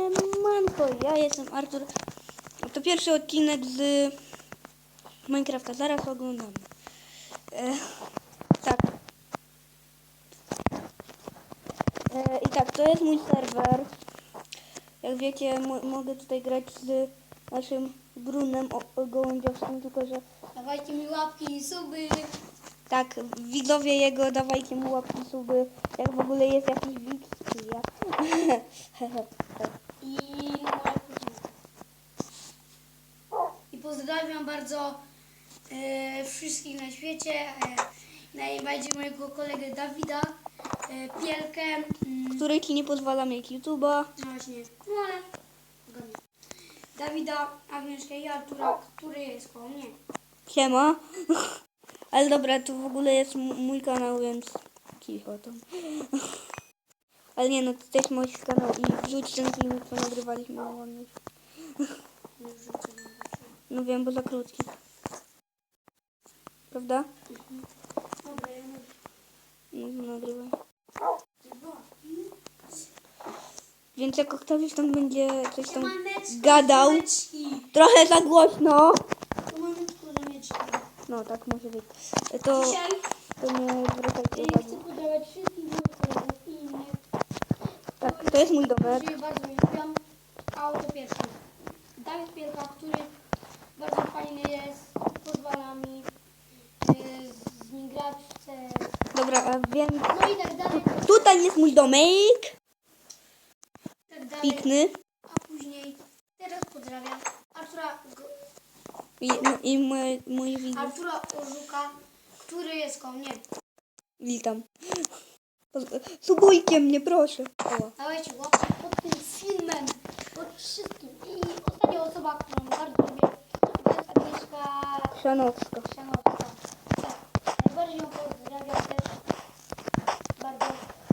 Siemanko, ja jestem Artur. To pierwszy odcinek z Minecrafta. Zaraz oglądamy. E, tak. E, I tak, to jest mój serwer. Jak wiecie, mo- mogę tutaj grać z naszym Brunem Gołębiowskim, tylko że Dawajcie mi łapki i suby. tak, widzowie jego, dawajcie mu łapki, suby. Jak w ogóle jest jakiś widz. I. I pozdrawiam bardzo e, wszystkich na świecie. E, najbardziej mojego kolegę Dawida, e, Pielkę. Mm, Który ci nie pozwala mieć YouTube'a. no właśnie, no ale. Dawida, Agnieszkę i Artura, który jest koło mnie. Siema. Ale dobra, tu w ogóle jest m- mój kanał, więc cicho tam. Ale nie no, to też mój kanał i wrzuć ten filmik, co nagrywaliśmy na ładnie. Już rzucę wam wrzucę. No wiem, bo za krótki. Prawda? Dobra, ja mówię. No to nagrywaj. Więc jak Oktawiusz tam będzie coś tam gadał, trochę za głośno. No tak może być. To, Dzisiaj to nie zwracajcie uwagi. chcę podawać wszystkich Tak, to jest mój domek. którzy bardzo mnie lubią. A oto pierwszy. Dawid Pielka, który bardzo fajny jest, pozwala mi y, z nim grać, chce... Dobra, a więc No i tak dalej, tutaj jest mój domek. tak dalej. Pikny. A później, teraz pozdrawiam Artura, I, no, i mój, mój widz. Artura Orzuka, który jest koło mnie. Witam. Subujcie mnie, proszę. O. Dawajcie łapkę pod tym filmem, pod wszystkim. I ostatnia osoba, którą bardzo lubię, to jest Agnieszka Szanowska. Szanowska. Tak, najbardziej ją pozdrawiam też bardzo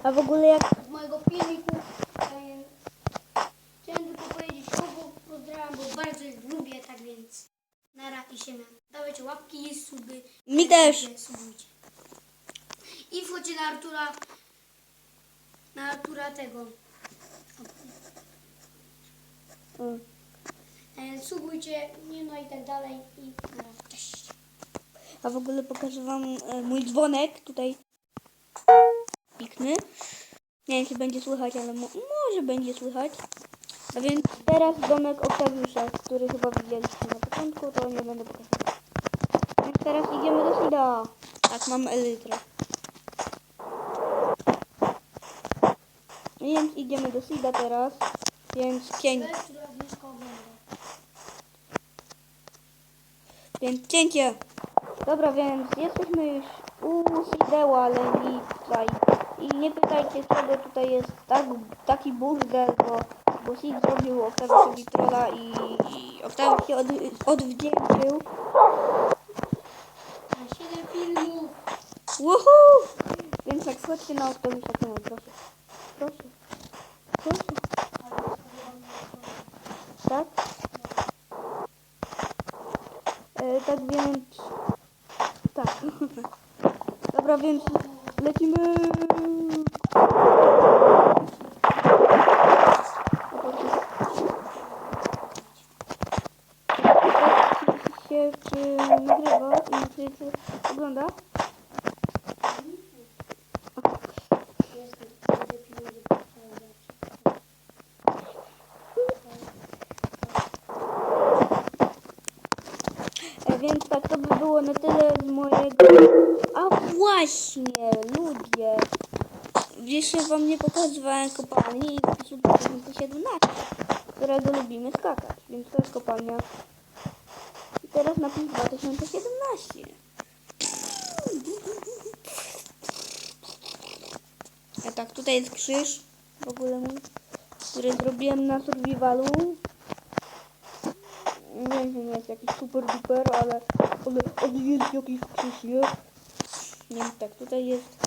A w ogóle jak... z mojego filmiku. Em, Chciałem tylko powiedzieć kogo pozdrawiam, bo bardzo ich lubię, tak więc nara i siemia. Dawajcie łapki i suby. Mi też. Subujcie. I wchodźcie na Artura, Artura tego. O. E, subujcie, nie no i tak dalej. I nara. Cześć. A w ogóle pokażę wam e, mój dzwonek tutaj. Pikny. Nie wiem, czy będzie słychać, ale mo może będzie słychać. A więc teraz domek Oktawiusza, który chyba widzieliście na początku, to nie będę pokazywał. Więc teraz idziemy do Sida. Tak, mam elytrę. Więc idziemy do Sida teraz. Więc ogląda. Więc cięcie. Dobra, więc jesteśmy już u Sideła Lewica i, nie pytajcie, z czego tutaj jest tak, taki burdel, bo, bo Sid zrobił Octaviuszowi trolla i, i Octaviusz się od, odwdzięczył. Mam 7 filmów. Woohoo! Więc tak, chodźcie na proszę. Proszę. Proszę. Tak? E, tak więc... Tak. Dobra, więc lecimy. Się, czy nagrywa i czy ogląda. Więc tak, to by było na tyle z mojego... A właśnie, ludzie! Jeszcze wam nie pokazywałem kopalni napisu 2017, którego lubimy skakać, więc to jest kopalnia. I teraz napis 2017. A tak, tutaj jest krzyż, w ogóle mój, który zrobiłem na survivalu. Wiem, nie jest jakiś super duper, ale, ale, ale jest jakiś krzyż, nie? Nie, tak, tutaj jest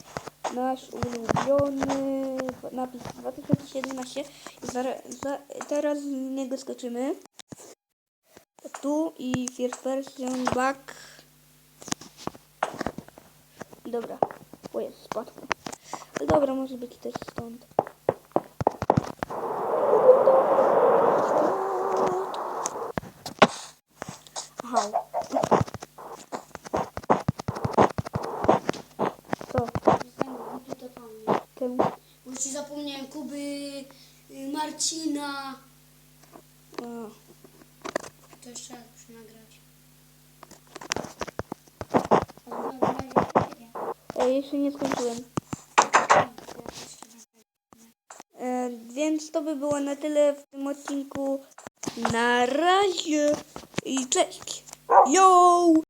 nasz ulubiony napis 2017. I Zara, za, teraz z niego skoczymy. Tu i first version back. Dobra. O jest, spadł. Ale dobra, może być też stąd. Kuby, y, Marcina. O, To jeszcze raz muszę nagrać. E, jeszcze nie skończyłem. E, więc to by było na tyle w tym odcinku. Na razie i cześć. Yo!